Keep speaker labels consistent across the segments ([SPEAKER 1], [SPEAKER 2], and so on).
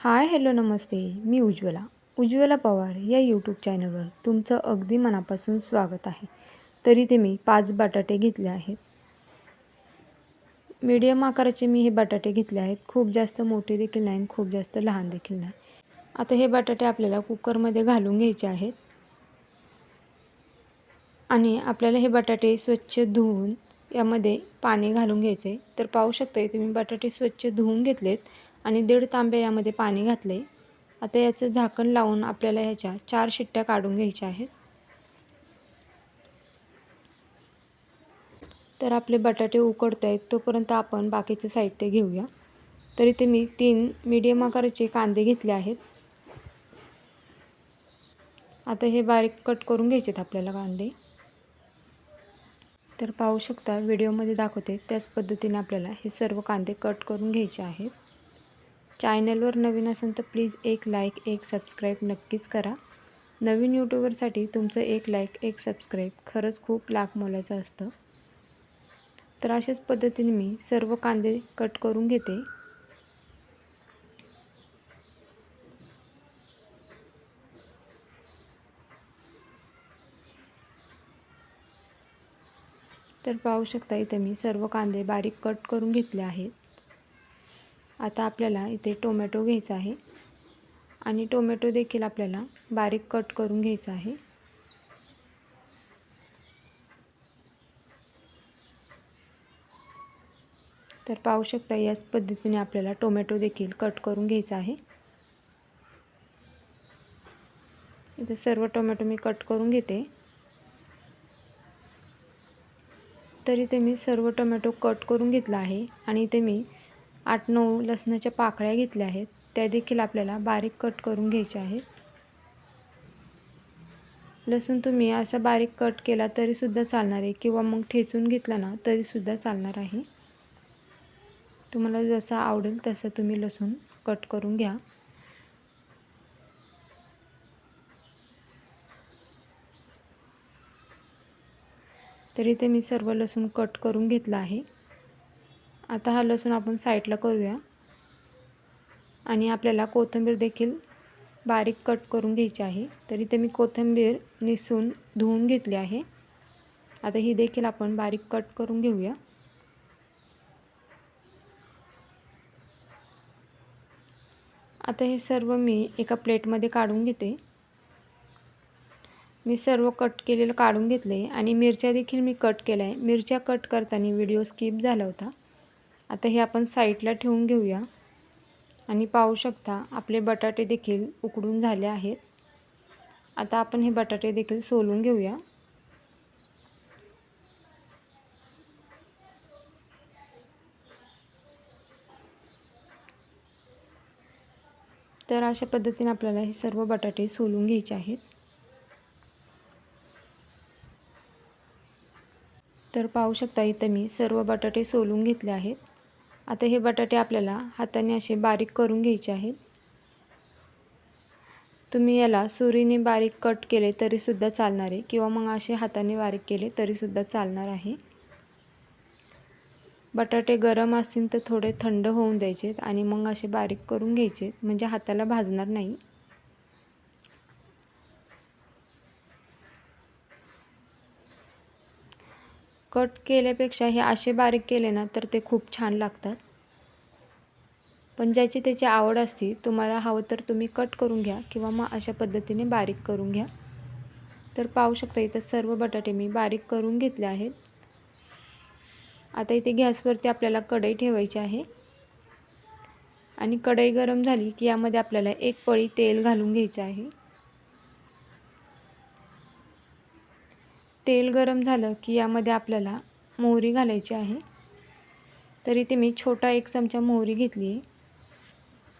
[SPEAKER 1] हाय hello नमस्ते. मी उज्ज्वला. उज्ज्वला पवार या यूट्यूब चॅनलवर तुमचं अगदी मनापासून स्वागत आहे. तरी ते मी पाच बटाटे घेतले आहेत. मीडियम आकाराचे मी हे बटाटे घेतले आहेत. खूप जास्त मोठे देखील नाही खूप जास्त लहान देखील नाही. आता हे बटाटे आपल्याला कुकरमध्ये घालून घ्यायचे आहेत. आणि आपल्याला हे बटाटे स्वच्छ धुवून यामध्ये पाणी घालून घ्यायचे तर पाहू शकता इथे मी बटाटे स्वच्छ धुवून घेतलेत. आणि दीड तांबे यामध्ये पाणी घातले आता याचं झाकण लावून आपल्याला ह्याच्या चार शिट्ट्या काढून घ्यायच्या आहेत. तर आपले बटाटे उकडत आहेत तोपर्यंत आपण बाकीचं साहित्य घेऊया. तर इथे मी तीन मीडियम आकाराचे कांदे घेतले आहेत. आता हे बारीक कट करून घ्यायचे आहेत आपल्याला कांदे. तर पाहू शकता व्हिडिओमध्ये दाखवते त्याच पद्धतीने आपल्याला हे सर्व कांदे कट करून घ्यायचे आहेत. चॅनलवर नवीन असेल तर प्लीज एक लाईक एक सबस्क्राईब नक्कीच करा. नवीन यूट्यूबरसाठी तुमचं एक लाईक एक सबस्क्राईब खरंच खूप लाख मोलाचं असतं. तर अशाच पद्धतीने मी सर्व कांदे कट करून घेते. तर पाहू शकता इथे मी सर्व कांदे बारीक कट करून घेतले आहेत. आता आपल्याला इथे टोमॅटो घ्यायचा आहे. आणि टोमॅटो देखील आपल्याला बारीक कट करून घ्यायचा आहे. तर पाहू शकता याच पद्धतीने आपल्याला टोमॅटो देखील कट करून घ्यायचा आहे. इथे सर्व टोमॅटो मी कट करून घेते. तर इथे मी सर्व टोमॅटो कट करून घेतला आहे आणि इथे मी आठ नऊ लसणाच्या पाकळ्या घेतल्या आहेत. त्या देखील आपल्याला बारीक कट करून घ्यायच्या आहेत. लसूण तुम्ही असं बारीक कट केला तरीसुद्धा चालणार आहे किंवा मग ठेचून घेतला ना तरीसुद्धा चालणार आहे. तुम्हाला जसं आवडेल तसं तुम्ही लसूण कट करून घ्या. तरी ते मी सर्व लसूण कट करून घेतला आहे. आता हा लसूण आपण साईडला करूया. आणि आपल्याला कोथिंबीर देखील बारीक कट करून घ्यायची आहे. तरी ते मी कोथिंबीर निसून धुवून घेतली आहे. आता ही देखील आपण बारीक कट करून घेऊया. आता हे सर्व मी एका प्लेटमध्ये काढून घेते. मी सर्व कट केलेलं काढून घेतले आणि मिरच्या देखील मी कट केल्या आहे. मिरच्या कट करताना व्हिडिओ स्किप झाला होता. आता हे आपण साईडला ठेवून घेऊया. आणि पाहू शकता आपले बटाटे देखील उकडून झाले आहेत. आता आपण हे बटाटे देखील सोलून घेऊया. तर अशा पद्धतीने आपल्याला हे सर्व बटाटे सोलून घ्यायचे आहेत. तर पाहू शकता इथं मी सर्व बटाटे सोलून घेतले आहेत. आता हे बटाटे आपल्याला हाताने असे बारीक करून घ्यायचे आहेत. तुम्ही याला सुरीने बारीक कट केले तरीसुद्धा चालणार आहे किंवा मग असे हाताने बारीक केले तरीसुद्धा चालणार आहे. बटाटे गरम असतील तर थोडे थंड होऊन द्यायचेत आणि मग असे बारीक करून घ्यायचे म्हणजे हाताला भाजणार नाही. कट केल्यापेक्षा हे असे बारीक केले ना तर ते खूप छान लागतात. पण ज्याची त्याची आवड असते तुम्हाला हवं तर तुम्ही कट करून घ्या किंवा मग अशा पद्धतीने बारीक करून घ्या. तर पाहू शकता इथं सर्व बटाटे मी बारीक करून घेतले आहेत. आता इथे गॅसवरती आपल्याला कढई ठेवायची आहे. आणि कढई गरम झाली की यामध्ये आपल्याला एक पळी तेल घालून घ्यायचं आहे. तेल गरम झालं की यामध्ये आपल्याला मोहरी घालायची आहे. तरी ते मी छोटा एक चमचा मोहरी घेतली. आहे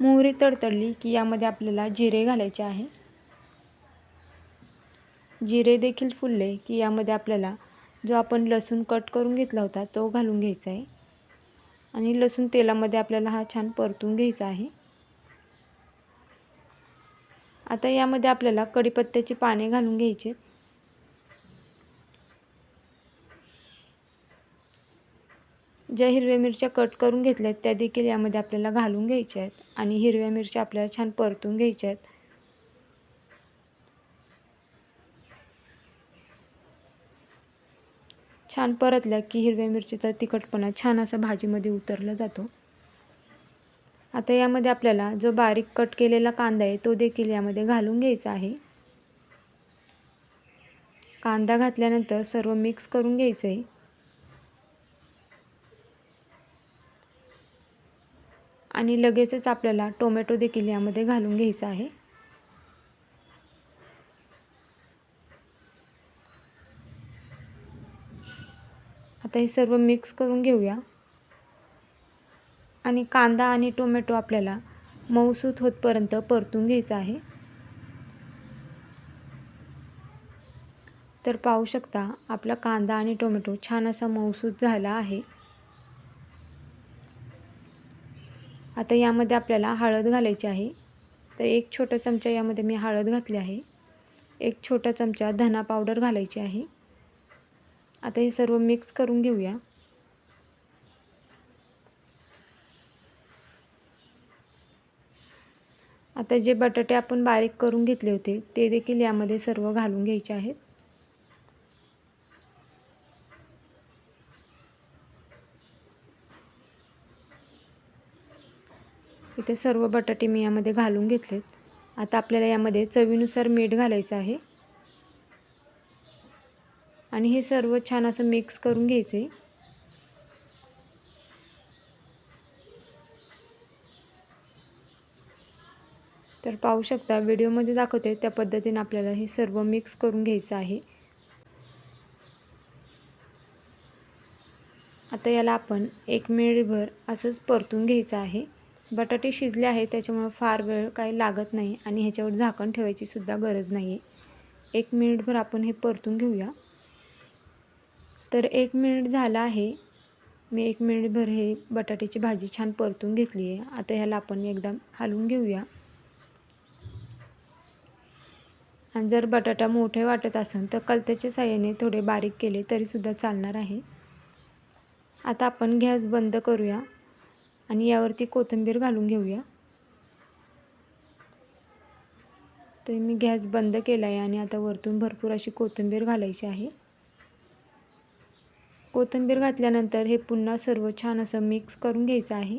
[SPEAKER 1] मोहरी तडतडली की यामध्ये आपल्याला जिरे घालायचे आहे. जिरे देखील फुलले की यामध्ये आपल्याला जो आपण लसूण कट करून घेतला होता तो घालून घ्यायचा आहे. आणि लसूण तेलामध्ये आपल्याला हा छान परतून घ्यायचा आहे. आता यामध्ये आपल्याला कढीपत्त्याची पाने घालून घ्यायचे ज्या हिरव्या मिरच्या कट करून घेतल्या आहेत त्या देखील यामध्ये आपल्याला घालून घ्यायच्या आहेत आणि हिरव्या मिरच्या आपल्याला छान परतून घ्यायच्या आहेत. छान परतल्या की हिरव्या मिरचीचा तिखटपणा छान असा भाजीमध्ये उतरला जातो. आता यामध्ये आपल्याला जो बारीक कट केलेला कांदा आहे तो देखील यामध्ये घालून घ्यायचा आहे. कांदा घातल्यानंतर सर्व मिक्स करून घ्यायचं आहे आणि लगेचच आपल्याला टोमॅटो देखील यामध्ये घालून घ्यायचा आहे. आता हे सर्व मिक्स करून घेऊया. आणि कांदा आणि टोमॅटो आपल्याला मऊसूत होतपर्यंत परतून घ्यायचा आहे. तर पाहू शकता आपला कांदा आणि टोमॅटो छान असा मऊसूत झाला आहे. आता यामध्ये आपल्याला हळद घालायची आहे. तर एक छोटा चमचा यामध्ये मी हळद घातली आहे. एक छोटा चमचा धना पावडर घालायची आहे. आता हे सर्व मिक्स करून घेऊया. आता जे बटाटे आपण बारीक करून घेतले होते ते देखील यामध्ये सर्व घालून घ्यायचे आहेत. ते सर्व बटाटे मी यामध्ये घालून घेतलेत. आता आपल्याला यामध्ये चवीनुसार मीठ घालायचं आहे. आणि हे सर्व छान असं मिक्स करून घ्यायचं. आहे तर पाहू शकता व्हिडिओमध्ये दाखवते त्या पद्धतीने आपल्याला हे सर्व मिक्स करून घ्यायचं आहे. आता याला आपण एक मिनिटभर असंच परतून घ्यायचं आहे. बटाटे शिजले आहे त्याच्यामुळे फार वेळ काही लागत नाही आणि ह्याच्यावर झाकण ठेवायची सुद्धा गरज नाही आहे. एक मिनिटभर आपण हे परतून घेऊया. तर एक मिनिट झाला आहे. मी एक मिनिटभर हे बटाट्याची भाजी छान परतून घेतली आहे. आता ह्याला आपण एकदा हलवून घेऊया. आणि जर बटाटा मोठे वाटत असेल तर कलत्याच्या साह्याने थोडे बारीक केले तरीसुद्धा चालणार आहे. आता आपण गॅस बंद करूया. आणि यावरती कोथिंबीर घालून घेऊया. तर मी गॅस बंद केला आहे आणि आता वरतून भरपूर अशी कोथिंबीर घालायची आहे. कोथिंबीर घातल्यानंतर हे पुन्हा सर्व छान असं मिक्स करून घ्यायचं आहे.